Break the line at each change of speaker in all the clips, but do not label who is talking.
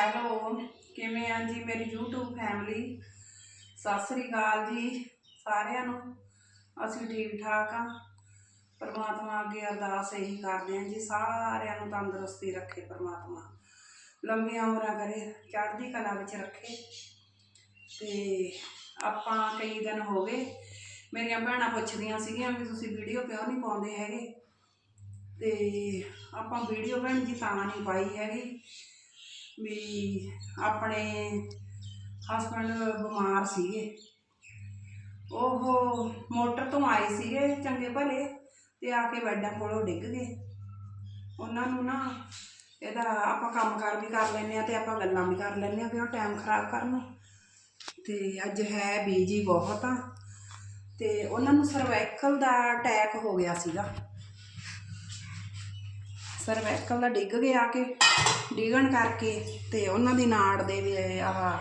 Hello, ਕਿਵੇਂ ਆ ਜੀ ਮੇਰੀ YouTube ਫੈਮਿਲੀ ਸਤਿ ਸ੍ਰੀ ਅਕਾਲ ਜੀ ਸਾਰਿਆਂ ਨੂੰ। ਅਸੀਂ ਠੀਕ ਠਾਕ ਆ। ਪਰਮਾਤਮਾ ਅੱਗੇ ਅਰਦਾਸ ਇਹੀ ਕਰਦੇ ਆ ਜੀ, ਸਾਰਿਆਂ ਨੂੰ ਤੰਦਰੁਸਤੀ ਰੱਖੇ ਪਰਮਾਤਮਾ। ਲੰਬੀਆਂ ਉਮਰਾਂ ਕਰੇ, ਚੜ੍ਹਦੀ ਕਲਾ ਵਿੱਚ ਰੱਖੇ। ਤੇ ਆਪਾਂ ਕਈ ਦਿਨ ਹੋ ਗਏ, ਮੇਰੀਆਂ ਭੈਣਾਂ ਪੁੱਛਦੀਆਂ ਸੀਗੀਆਂ ਵੀ ਤੁਸੀਂ ਵੀਡੀਓ ਕਿਉਂ ਨਹੀਂ ਪਾਉਂਦੇ ਹੈਗੇ? ਤੇ ਆਪਾਂ ਵੀਡੀਓ ਭੈਣ ਜੀ ਤਾਂ ਨਹੀਂ ਪਾਈ ਹੈਗੀ। ਵੀ ਆਪਣੇ ਹਸਬੰਡ ਬਿਮਾਰ ਸੀਗੇ। ਉਹ ਮੋਟਰ ਤੋਂ ਆਏ ਸੀਗੇ ਚੰਗੇ ਭਲੇ ਤੇ ਆ ਕੇ ਬੈੱਡਾਂ ਕੋਲੋਂ ਡਿੱਗ ਗਏ। ਉਹਨਾਂ ਨੂੰ ਨਾ ਇਹਦਾ ਆਪਾਂ ਕੰਮ ਕਾਰ ਵੀ ਕਰ ਲੈਂਦੇ ਆ ਤੇ ਆਪਾਂ ਗੱਲਾਂ ਵੀ ਕਰ ਲੈਂਦੇ ਆ ਵੀ ਉਹ ਟਾਈਮ ਖਰਾਬ ਕਰਨ ਨੂੰ। ਤੇ ਅੱਜ ਹੈ ਬੀਜੀ ਬਹੁਤ ਆ। ਤੇ ਉਹਨਾਂ ਨੂੰ ਸਰਵਾਈਕਲ ਦਾ ਅਟੈਕ ਹੋ ਗਿਆ ਸੀਗਾ। ਸਰਵੈਕਲ ਦਾ ਡਿੱਗ ਗਿਆ ਕਿ, ਡਿੱਗਣ ਕਰਕੇ ਤੇ ਉਹਨਾਂ ਦੀ ਨਾੜ ਦੇ ਵੀ ਆਹ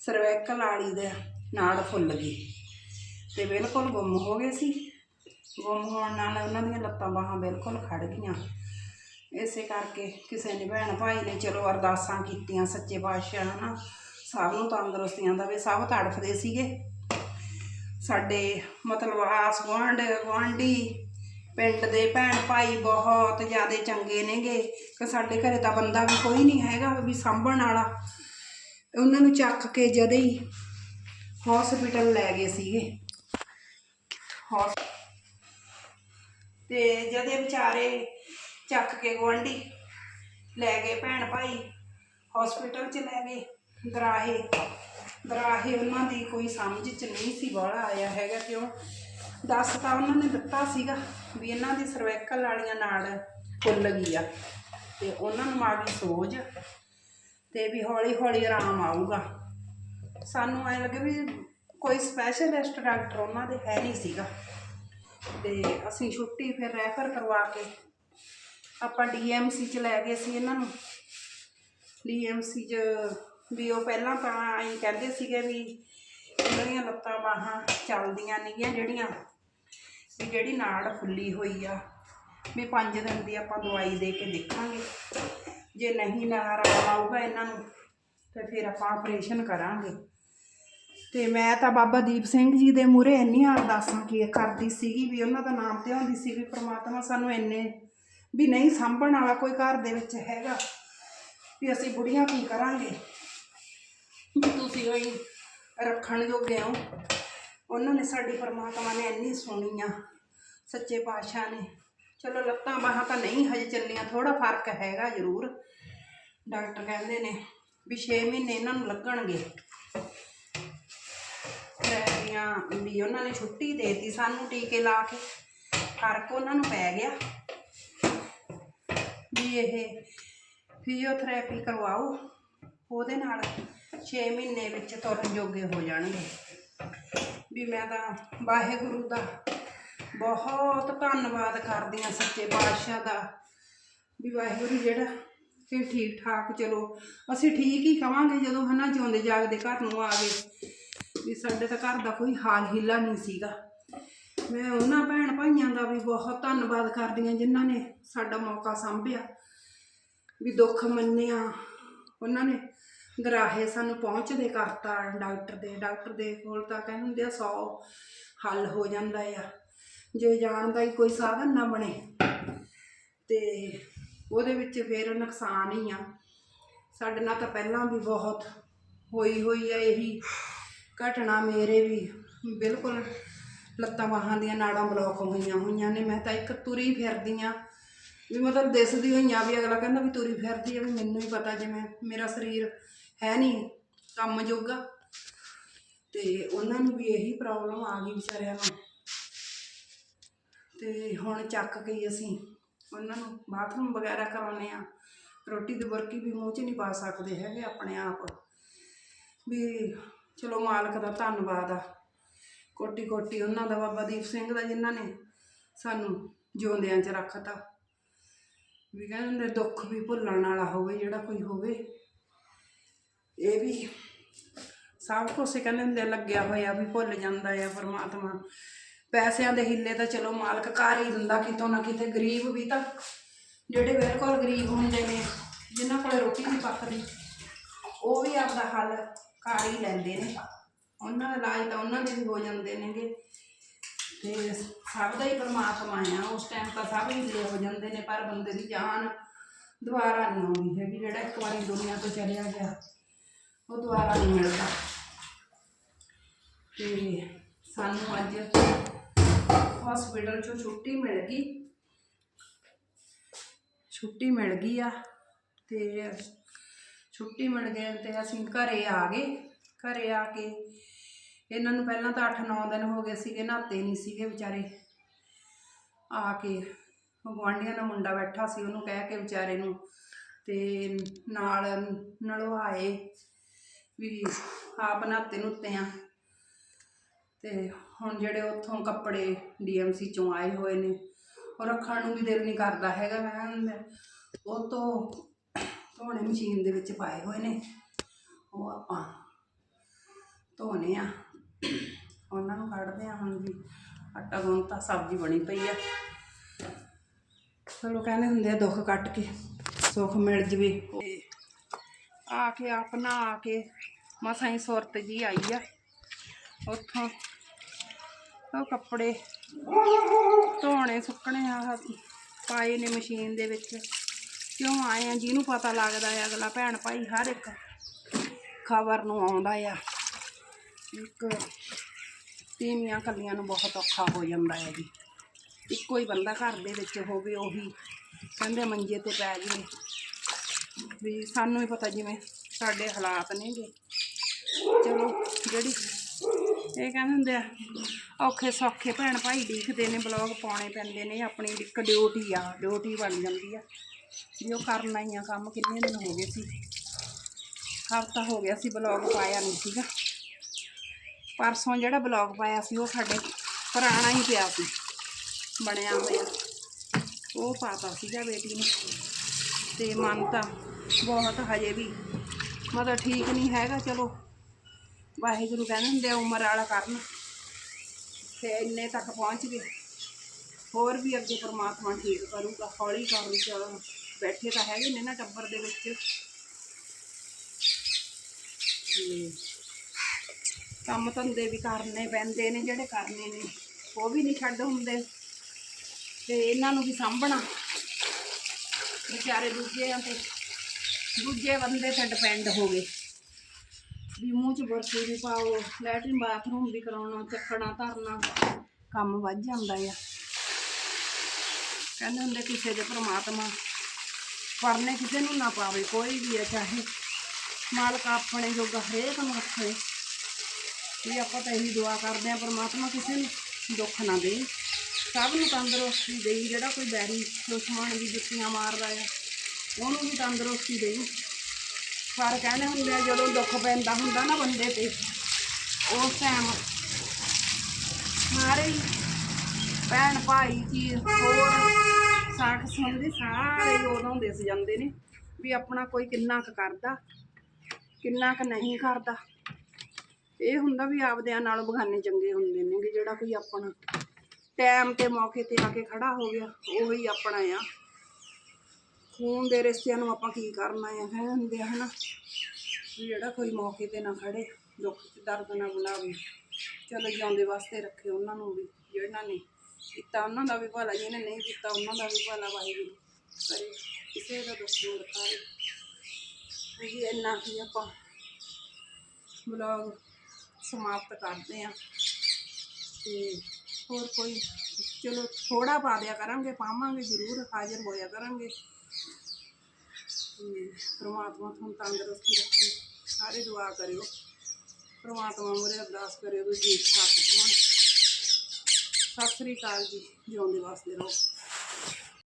ਸਰਵੈਕਲ ਵਾਲੀ ਦੇ ਨਾੜ ਫੁੱਲ ਗਈ। ਤੇ ਬਿਲਕੁਲ ਗੁੰਮ ਹੋ ਗਏ ਸੀ। ਗੁੰਮ ਹੋਣ ਨਾਲ ਉਹਨਾਂ ਦੀਆਂ ਲੱਤਾਂ ਬਾਹਾਂ ਬਿਲਕੁਲ ਖੜ ਗਈਆਂ। ਇਸੇ ਕਰਕੇ ਕਿਸੇ ਨੇ ਭੈਣ ਭਾਈ ਨੇ ਚਲੋ ਅਰਦਾਸਾਂ ਕੀਤੀਆਂ ਸੱਚੇ ਪਾਤਸ਼ਾਹ ਹਨਾ, ਸਭ ਨੂੰ ਤੰਦਰੁਸਤੀਆਂ ਦਾ ਵੀ ਸਭ ਤੜਫਦੇ ਸੀਗੇ। ਸਾਡੇ ਮਤਲਬ ਆਸ ਗੁਆਂਢ, ਗੁਆਂਢੀ ਪਿੰਡ ਦੇ ਭੈਣ ਭਾਈ ਬਹੁਤ ਜ਼ਿਆਦਾ ਚੰਗੇ ਨੇਗੇ ਕਿ ਸਾਡੇ ਘਰੇ ਤਾਂ ਬੰਦਾ ਵੀ ਕੋਈ ਨਹੀਂ ਹੈਗਾ ਵੀ ਸਾਂਭਣ ਵਾਲਾ। ਉਹਨਾਂ ਨੂੰ ਚੱਕ ਕੇ ਜਦੇ ਹੀ ਹਸਪੀਟਲ ਲੈ ਗਏ ਸੀਗੇ। ਤੇ ਜਦੇ ਵਿਚਾਰੇ ਚੱਕ ਕੇ ਗੁਆਂਢੀ ਲੈ ਗਏ ਭੈਣ ਭਾਈ ਹਸਪੀਟਲ ਚ ਲੈ ਗਏ। ਦਰਾਹੇ ਦਰਾਹੇ ਉਹਨਾਂ ਦੀ ਕੋਈ ਸਮਝ ਚ ਨਹੀਂ ਸੀ ਬਾਹਲਾ ਆਇਆ ਹੈਗਾ ਕਿਉਂ? ਦੱਸ ਤਾਂ ਉਹਨਾਂ ਨੇ ਦਿੱਤਾ ਸੀਗਾ ਵੀ ਇਹਨਾਂ ਦੀ ਸਰਵਾਈਕਲ ਵਾਲੀਆਂ ਨਾੜ ਫੁੱਲ ਗਈ ਆ ਤੇ ਉਹਨਾਂ ਨੂੰ ਆ ਗਈ ਸੋਜ ਤੇ ਵੀ ਹੌਲੀ ਹੌਲੀ ਆਰਾਮ ਆਊਗਾ। ਸਾਨੂੰ ਐ ਲੱਗੇ ਵੀ ਕੋਈ ਸਪੈਸ਼ਲਿਸਟ ਡਾਕਟਰ ਉਹਨਾਂ ਦੇ ਹੈ ਨਹੀਂ ਸੀਗਾ। ਤੇ ਅਸੀਂ ਛੁੱਟੀ ਫਿਰ ਰੈਫਰ ਕਰਵਾ ਕੇ ਆਪਾਂ ਡੀਐਮਸੀ ਚ ਲੈ ਗਏ ਸੀ ਇਹਨਾਂ ਨੂੰ। ਡੀਐਮਸੀ ਚ ਵੀ ਉਹ ਪਹਿਲਾਂ ਤਾਂ ਐਂ ਕਹਿੰਦੇ ਸੀਗੇ ਵੀ ਇਹਨਾਂ ਦੀਆਂ ਲੱਤਾਂ ਬਾਹਾਂ ਚੱਲਦੀਆਂ ਨਹੀਂਗੀਆਂ ਜਿਹੜੀਆਂ ਵੀ ਜਿਹੜੀ ਨਾੜ ਫੁੱਲੀ ਹੋਈ ਆ। ਵੀ 5 ਦਿਨ ਦੀ ਆਪਾਂ ਦਵਾਈ ਦੇ ਕੇ ਦੇਖਾਂਗੇ। ਜੇ ਨਹੀਂ ਨਾ ਆਊਗਾ ਇਹਨਾਂ ਨੂੰ, ਤੇ ਫਿਰ ਆਪਾਂ ਆਪਰੇਸ਼ਨ ਕਰਾਂਗੇ। ਤੇ ਮੈਂ ਤਾਂ ਬਾਬਾ ਦੀਪ ਸਿੰਘ ਜੀ ਦੇ ਮੂਹਰੇ ਇੰਨੀਆਂ ਅਰਦਾਸਾਂ ਕੀ ਕਰਦੀ ਸੀਗੀ ਵੀ ਉਹਨਾਂ ਦਾ ਨਾਮ ਤੇ ਹੁੰਦੀ ਸੀ ਵੀ ਪ੍ਰਮਾਤਮਾ ਸਾਨੂੰ ਇੰਨੇ ਵੀ ਨਹੀਂ ਸਾਂਭਣ ਵਾਲਾ ਕੋਈ ਘਰ ਦੇ ਵਿੱਚ ਹੈਗਾ। ਵੀ ਅਸੀਂ ਬੁੜੀਆਂ ਕੀ ਕਰਾਂਗੇ? ਤੁਸੀਂ ਹੋਈ ਰੱਖਣ ਜੋਗੇ ਹੋ। ਉਹਨਾਂ ਨੇ ਸਾਡੀ ਪਰਮਾਤਮਾ ਨੇ ਇੰਨੀ ਸੁਣੀ ਆ, ਸੱਚੇ ਪਾਤਸ਼ਾਹ ਨੇ। ਚਲੋ ਲੱਤਾਂ ਬਾਹਾਂ ਤਾਂ ਨਹੀਂ ਹਜੇ ਚੱਲੀਆਂ ਥੋੜਾ ਫ਼ਰਕ ਹੈਗਾ ਜ਼ਰੂਰ। ਡਾਕਟਰ ਕਹਿੰਦੇ ਨੇ ਵੀ 6 ਮਹੀਨੇ ਇਹਨਾਂ ਨੂੰ ਲੱਗਣਗੇ। ਥੈਰੇਪੀਆਂ ਵੀ ਉਹਨਾਂ ਨੇ ਛੁੱਟੀ ਦੇਤੀ ਸਾਨੂੰ ਟੀਕੇ ਲਾ ਕੇ, ਫ਼ਰਕ ਉਹਨਾਂ ਨੂੰ ਪੈ ਗਿਆ। ਵੀ ਇਹ ਫਿਜ਼ੀਓਥੈਰੇਪੀ ਕਰਵਾਓ, ਉਹਦੇ ਨਾਲ 6 ਮਹੀਨੇ ਵਿੱਚ ਤੁਰਨ ਜੋਗੇ ਹੋ ਜਾਣਗੇ। ਵੀ ਮੈਂ ਤਾਂ ਵਾਹਿਗੁਰੂ ਦਾ ਬਹੁਤ ਧੰਨਵਾਦ ਕਰਦੀ ਹਾਂ ਸੱਚੇ ਪਾਤਸ਼ਾਹ ਦਾ ਵੀ ਵਾਹਿਗੁਰੂ ਜਿਹੜਾ ਕਿ ਠੀਕ ਠਾਕ, ਚਲੋ, ਅਸੀਂ ਠੀਕ ਹੀ ਕਵਾਂਗੇ ਜਦੋਂ ਹਨਾ ਜਿਉਂਦੇ ਜਾਗਦੇ ਘਰ ਨੂੰ ਆ ਗਏ। ਵੀ ਸਾਡੇ ਤਾਂ ਘਰ ਦਾ ਕੋਈ ਹਾਲ ਹੀਲਾ ਨਹੀਂ ਸੀਗਾ। ਮੈਂ ਉਹਨਾਂ ਭੈਣ ਭਾਈਆਂ ਦਾ ਵੀ ਬਹੁਤ ਧੰਨਵਾਦ ਕਰਦੀ ਹਾਂ ਜਿਨ੍ਹਾਂ ਨੇ ਸਾਡਾ ਮੌਕਾ ਸੰਭਿਆ। ਵੀ ਦੁੱਖ ਮੰਨਿਆ ਉਹਨਾਂ ਨੇ। ਗਰਾਹੇ ਸਾਨੂੰ ਪਹੁੰਚਦੇ ਕਰਤਾ ਡਾਕਟਰ ਦੇ ਡਾਕਟਰ ਦੇ ਕੋਲ ਤਾਂ ਕਹਿੰਦੇ ਹੁੰਦੇ ਆ 100 ਹੱਲ ਹੋ ਜਾਂਦਾ ਆ। ਜੇ ਜਾਣ ਦਾ ਹੀ ਕੋਈ ਸਾਧਨ ਨਾ ਬਣੇ ਤੇ ਉਹਦੇ ਵਿੱਚ ਫਿਰ ਨੁਕਸਾਨ ਹੀ ਆ। ਸਾਡੇ ਨਾਲ ਤਾਂ ਪਹਿਲਾਂ ਵੀ ਬਹੁਤ ਹੋਈ ਹੋਈ ਆ ਇਹੀ ਘਟਨਾ ਮੇਰੇ ਵੀ। ਬਿਲਕੁਲ ਲੱਤਾਂ ਬਾਹਾਂ ਦੀਆਂ ਨਾੜਾਂ ਬਲੌਕ ਹੋਈਆਂ ਹੋਈਆਂ ਨੇ, ਮੈਂ ਤਾਂ ਇੱਕ ਤੁਰੀ ਫਿਰਦੀ ਆ। ਵੀ ਮਤਲਬ ਦਿਸਦੀ ਹੋਈਆਂ ਵੀ ਅਗਲਾ ਕਹਿੰਦਾ ਵੀ ਤੁਰੀ ਫਿਰਦੀ ਆ, ਵੀ ਮੈਨੂੰ ਹੀ ਪਤਾ ਜਿਵੇਂ ਮੇਰਾ ਸਰੀਰ ਹੈ ਨਹੀਂ ਕੰਮ ਜੋਗਾ। ਤੇ ਉਹਨਾਂ ਨੂੰ ਵੀ ਇਹੀ ਪ੍ਰੋਬਲਮ ਆ ਗਈ ਵਿਚਾਰਿਆਂ ਨੂੰ। ਤੇ ਹੁਣ ਚੱਕ ਕੇ ਅਸੀਂ ਉਹਨਾਂ ਨੂੰ ਬਾਥਰੂਮ ਵਗੈਰਾ ਕਰਾਉਨੇ ਆ ਰੋਟੀ ਦੀ ਬੁਰਕੀ ਵੀ ਮੂੰਹ 'ਚ ਨਹੀਂ ਪਾ ਸਕਦੇ ਹੈਗੇ ਆਪਣੇ ਆਪ। ਵੀ ਚਲੋ ਮਾਲਕ ਦਾ ਧੰਨਵਾਦ ਆ। ਕੋਟੀ ਕੋਟੀ ਉਹਨਾਂ ਦਾ, ਬਾਬਾ ਦੀਪ ਸਿੰਘ ਦਾ ਜਿਨ੍ਹਾਂ ਨੇ ਸਾਨੂੰ ਜਿਉਂਦਿਆਂ 'ਚ ਰੱਖਤਾ। ਵੀ ਕਹਿੰਦੇ ਦੁੱਖ ਵੀ ਭੁੱਲਣ ਵਾਲਾ ਹੋਵੇ, ਜਿਹੜਾ ਕੋਈ ਹੋਵੇ। ਇਹ ਵੀ ਸਭ ਕੁਛ ਕਹਿੰਦੇ ਹੁੰਦੇ ਲੱਗਿਆ ਹੋਇਆ ਵੀ ਭੁੱਲ ਜਾਂਦਾ ਆ ਪਰਮਾਤਮਾ। ਪੈਸਿਆਂ ਦੇ ਹਿੱਲੇ ਤਾਂ ਚਲੋ ਮਾਲਕ ਕਰ ਹੀ ਦਿੰਦਾ, ਕਿਤੋਂ ਨਾ ਕਿਤੇ ਗਰੀਬ ਵੀ ਤਾਂ ਜਿਹੜੇ ਬਿਲਕੁਲ ਗਰੀਬ ਹੁੰਦੇ ਨੇ, ਜਿਨ੍ਹਾਂ ਕੋਲ ਰੋਟੀ ਨਹੀਂ ਪੱਕਦੀ, ਉਹ ਵੀ ਆਪਦਾ ਹੱਲ ਕਰ ਹੀ ਲੈਂਦੇ ਨੇ। ਉਹਨਾਂ ਦਾ ਇਲਾਜ ਤਾਂ ਉਹਨਾਂ ਦੇ ਵੀ ਹੋ ਜਾਂਦੇ ਨੇਗੇ। ਤੇ ਸਭ ਦਾ ਹੀ ਪਰਮਾਤਮਾ ਆ, ਉਸ ਟਾਈਮ ਤਾਂ ਸਭ ਹੀ ਦੇ ਹੋ ਜਾਂਦੇ ਨੇ, ਪਰ ਬੰਦੇ ਦੀ ਜਾਨ ਦੁਬਾਰਾ ਨਹੀਂ ਆਉਂਦੀ ਹੈਗੀ, ਜਿਹੜਾ ਇੱਕ ਵਾਰੀ ਦੁਨੀਆ ਤੋਂ ਚਲਿਆ ਗਿਆ। ਉਹ ਦੁਬਾਰਾ ਨਹੀਂ ਮਿਲਦਾ। ਤੇ ਸਾਨੂੰ ਅੱਜ ਹਸਪੀਟਲ ਚੋਂ ਛੁੱਟੀ ਮਿਲ ਗਈ। ਛੁੱਟੀ ਮਿਲ ਗਈ ਆ ਤੇ ਛੁੱਟੀ ਮਿਲ ਗਈ ਤੇ ਅਸੀਂ ਘਰੇ ਆ ਗਏ। ਘਰੇ ਆ ਕੇ ਇਹਨਾਂ ਨੂੰ ਪਹਿਲਾਂ ਤਾਂ 8-9 ਦਿਨ ਹੋ ਗਏ ਸੀਗੇ, ਨਹਾਤੇ ਨਹੀਂ ਸੀਗੇ ਵਿਚਾਰੇ। ਆ ਕੇ ਉਹ ਗੁਆਂਢੀਆਂ ਦਾ ਮੁੰਡਾ ਬੈਠਾ ਸੀ, ਉਹਨੂੰ ਕਹਿ ਕੇ ਵਿਚਾਰੇ ਨੂੰ ਤੇ ਨਾਲ ਨਲਵਾਏ ਵੀ ਆਪ ਨਹਾਤੇ ਨੁੱਤੇ ਆ। ਤੇ ਹੁਣ ਜਿਹੜੇ ਉੱਥੋਂ ਕੱਪੜੇ ਡੀਐਮਸੀ ਚੋਂ ਆਏ ਹੋਏ ਨੇ, ਉਹ ਰੱਖਣ ਨੂੰ ਵੀ ਦਿਲ ਨਹੀਂ ਕਰਦਾ ਹੈਗਾ ਮੈਂ ਉਹ ਤੋਂ ਧੋਣੇ ਮਸ਼ੀਨ ਦੇ ਵਿੱਚ ਪਾਏ ਹੋਏ ਨੇ। ਉਹ ਆਪਾਂ ਧੋਣੇ ਆ। ਉਹਨਾਂ ਨੂੰ ਕੱਢਦੇ ਆ ਹੁਣ ਵੀ। ਆਟਾ ਗੁੰਨਤਾ ਸਬਜ਼ੀ ਬਣੀ ਪਈ ਆ। ਚਲੋ ਕਹਿੰਦੇ ਹੁੰਦੇ ਆ ਦੁੱਖ ਕੱਟ ਕੇ, ਸੁੱਖ ਮਿਲ ਜਵੇ। ਆ ਕੇ ਆਪਣਾ ਆ ਕੇ ਮਸਾਂ ਹੀ ਸੁਰਤ ਜੀ ਆਈ ਆ। ਉੱਥੋਂ ਉਹ ਕੱਪੜੇ ਧੋਣੇ, ਸੁੱਕਣੇ ਆ, ਪਾਏ ਨੇ ਮਸ਼ੀਨ ਦੇ ਵਿੱਚ। ਕਿਉਂ ਆਏ ਆ? ਜਿਹਨੂੰ ਪਤਾ ਲੱਗਦਾ ਹੈ ਅਗਲਾ ਭੈਣ ਭਾਈ ਹਰ ਇੱਕ ਖਬਰ ਨੂੰ ਆਉਂਦਾ ਆ। ਇੱਕ ਤੀਵੀਆਂ ਕੱਲੀਆਂ ਨੂੰ ਬਹੁਤ ਔਖਾ ਹੋ ਜਾਂਦਾ ਹੈ ਜੀ। ਇੱਕੋ ਹੀ ਬੰਦਾ ਘਰ ਦੇ ਵਿੱਚ ਹੋਵੇ, ਉਹੀ ਕਹਿੰਦੇ ਮੰਜੇ ਤੇ ਪੈ ਜਾਵੇ ਵੀ ਸਾਨੂੰ ਹੀ ਪਤਾ ਜਿਵੇਂ ਸਾਡੇ ਹਾਲਾਤ ਨੇਗੇ ਚਲੋ, ਜਿਹੜੀ ਇਹ ਕਹਿੰਦੇ ਹੁੰਦੇ ਆ, ਔਖੇ ਸੌਖੇ ਭੈਣ ਭਾਈ ਦੇਖਦੇ ਨੇ ਬਲੌਗ ਪਾਉਣੇ ਪੈਂਦੇ ਨੇ, ਆਪਣੀ ਇੱਕ ਡਿਊਟੀ ਆ ਡਿਊਟੀ ਬਣ ਜਾਂਦੀ ਆ। ਵੀ ਉਹ ਕਰਨਾ ਹੀ ਆ ਕੰਮ ਕਿੰਨੇ ਦਿਨ ਹੋ ਗਏ ਸੀ। ਹਫਤਾ ਹੋ ਗਿਆ ਸੀ ਬਲੌਗ ਪਾਇਆ ਨਹੀਂ ਸੀਗਾ। ਪਰਸੋਂ ਜਿਹੜਾ ਬਲੌਗ ਪਾਇਆ ਸੀ, ਉਹ ਸਾਡੇ ਪੁਰਾਣਾ ਹੀ ਪਿਆ ਸੀ। ਬਣਿਆ ਹੋਇਆ। ਉਹ ਪਾਤਾ ਸੀਗਾ ਬੇਟੀ ਨੂੰ। ਤੇ ਮਨ ਤਾਂ ਬਹੁਤ ਹਜੇ ਵੀ ਮਤਲਬ ਠੀਕ ਨਹੀਂ ਹੈਗਾ, ਚਲੋ। ਵਾਹਿਗੁਰੂ ਕਹਿੰਦੇ ਹੁੰਦੇ ਆ, ਉਮਰ ਵਾਲਾ ਕਰਨ। ਤੇ ਇੰਨੇ ਤੱਕ ਪਹੁੰਚ ਗਏ। ਹੋਰ ਵੀ ਅੱਗੇ ਪਰਮਾਤਮਾ ਠੀਕ ਕਰੂਗਾ, ਹੌਲੀ ਕਰ ਚਲੋ ਬੈਠੇ ਤਾਂ ਹੈਗੇ ਨੇ ਨਾ ਟੱਬਰ ਦੇ ਵਿੱਚ। ਕੰਮ ਧੰਦੇ ਵੀ ਕਰਨੇ ਪੈਂਦੇ ਨੇ, ਜਿਹੜੇ ਕਰਨੇ ਨੇ, ਉਹ ਵੀ ਨਹੀਂ ਛੱਡ ਹੁੰਦੇ। ਤੇ ਇਹਨਾਂ ਨੂੰ ਵੀ ਸਾਂਭਣਾ। ਵਿਚਾਰੇ ਦੂਜਿਆਂ ਤੇ ਦੂਜੇ ਬੰਦੇ ਤੇ ਡਿਪੈਂਡ ਹੋ ਗਏ। ਵੀ ਮੂੰਹ 'ਚ ਬਰਫੀ ਵੀ ਪਾਓ ਲੈਟਰਿਨ ਬਾਥਰੂਮ ਵੀ ਕਰਾਉਣਾ, ਚੱਕਣਾ, ਧਰਨਾ, ਕੰਮ ਵੱਧ ਜਾਂਦਾ ਆ। ਕਹਿੰਦੇ ਹੁੰਦੇ ਕਿਸੇ ਦੇ ਪ੍ਰਮਾਤਮਾ ਪਰਨੇ ਕਿਸੇ ਨੂੰ ਨਾ ਪਾਵੇ, ਕੋਈ ਵੀ ਹੈ ਚਾਹੇ। ਮਾਲਕ ਆਪਣੇ ਜੋਗਾ ਹਰੇਕ ਨੂੰ ਰੱਖੇ। ਵੀ ਆਪਾਂ ਤਾਂ ਇਹੀ ਦੁਆ ਕਰਦੇ ਆ, ਪ੍ਰਮਾਤਮਾ ਕਿਸੇ ਨੂੰ ਦੁੱਖ ਨਾ ਦੇ। ਸਭ ਨੂੰ ਤੰਦਰੁਸਤੀ ਦੇਈ, ਜਿਹੜਾ ਕੋਈ ਬੈਰੀ ਦੁਸ਼ਮਣ ਦੀ ਜੁੱਤੀਆਂ ਮਾਰਦਾ ਆ, ਉਹਨੂੰ ਵੀ ਤੰਦਰੁਸਤੀ ਦੇਈ। ਪਰ ਕਹਿੰਦੇ ਹੁੰਦੇ ਆ, ਜਦੋਂ ਦੁੱਖ ਪੈਂਦਾ ਹੁੰਦਾ ਨਾ ਬੰਦੇ ਤੇ, ਉਸ ਟਾਈਮ ਸਾਰੇ ਭੈਣ ਭਾਈ ਕੀ ਹੋਰ ਸਾਖ ਸੰਬੰਧੀ ਸਾਰੇ ਹੀ ਉਦੋਂ ਦਿਸ ਜਾਂਦੇ ਨੇ ਵੀ ਆਪਣਾ ਕੋਈ ਕਿੰਨਾ ਕੁ ਕਰਦਾ, ਕਿੰਨਾ ਕੁ ਨਹੀਂ ਕਰਦਾ। ਇਹ ਹੁੰਦਾ ਵੀ ਆਪਦਿਆਂ ਨਾਲੋਂ ਬਗਾਨੇ ਚੰਗੇ ਹੁੰਦੇ ਨੇ ਕਿ ਜਿਹੜਾ ਕੋਈ ਆਪਣਾ ਟਾਈਮ ਤੇ ਮੌਕੇ ਤੇ ਆ ਕੇ ਖੜਾ ਹੋ ਗਿਆ, ਉਹੀ ਆਪਣਾ ਆ। ਖੂਨ ਦੇ ਰਿਸ਼ਤਿਆਂ ਨੂੰ ਆਪਾਂ ਕੀ ਕਰਨਾ ਆ, ਹੈ ਹੁੰਦੇ ਆ ਹਨਾ? ਵੀ ਜਿਹੜਾ ਕੋਈ ਮੌਕੇ ਤੇ ਨਾ ਖੜੇ, ਦੁੱਖ ਚ, ਦਰਦ ਨਾ ਬੁਲਾਵੇ। ਚਲੋ ਜਿਉਂਦੇ ਵਾਸਤੇ ਰੱਖੇ ਉਹਨਾਂ ਨੂੰ ਵੀ, ਜਿਹਨਾਂ ਨੇ ਕੀਤਾ ਉਹਨਾਂ ਦਾ ਵੀ ਭਲਾ, ਜਿਹਨੇ ਨਹੀਂ ਕੀਤਾ ਉਹਨਾਂ ਦਾ ਵੀ ਭਲਾ, ਵਾਹਿਗੁਰੂ। ਕਰੇ, ਕਿਸੇ ਦਾ ਦੁੱਖ ਨੂੰ ਕਰੇ। ਇਹ ਇੰਨਾ ਹੀ ਆਪਾਂ ਬਲੌਗ ਸਮਾਪਤ ਕਰਦੇ ਆ ਤੇ ਹੋਰ ਕੋਈ? ਚਲੋ ਥੋੜਾ ਪਾ ਦਿਆ ਕਰਾਂਗੇ, ਪਾਵਾਂਗੇ ਜ਼ਰੂਰ, ਹਾਜ਼ਰ ਹੋਇਆ ਕਰਾਂਗੇ। ਤੇ ਪ੍ਰਮਾਤਮਾ ਤੁਹਾਨੂੰ ਤੰਦਰੁਸਤੀ ਰੱਖੇ, ਸਾਰੇ ਦੁਆ ਕਰਿਓ। ਪ੍ਰਮਾਤਮਾ ਮੁਰੇ ਅਰਦਾਸ ਕਰਿਓ ਵੀ ਠੀਕ ਠਾਕ ਹੋਣ। ਸਤਿ ਸ੍ਰੀ ਅਕਾਲ ਜੀ, ਜਿਉਂਦੇ ਵਾਸਤੇ ਰਹੋ।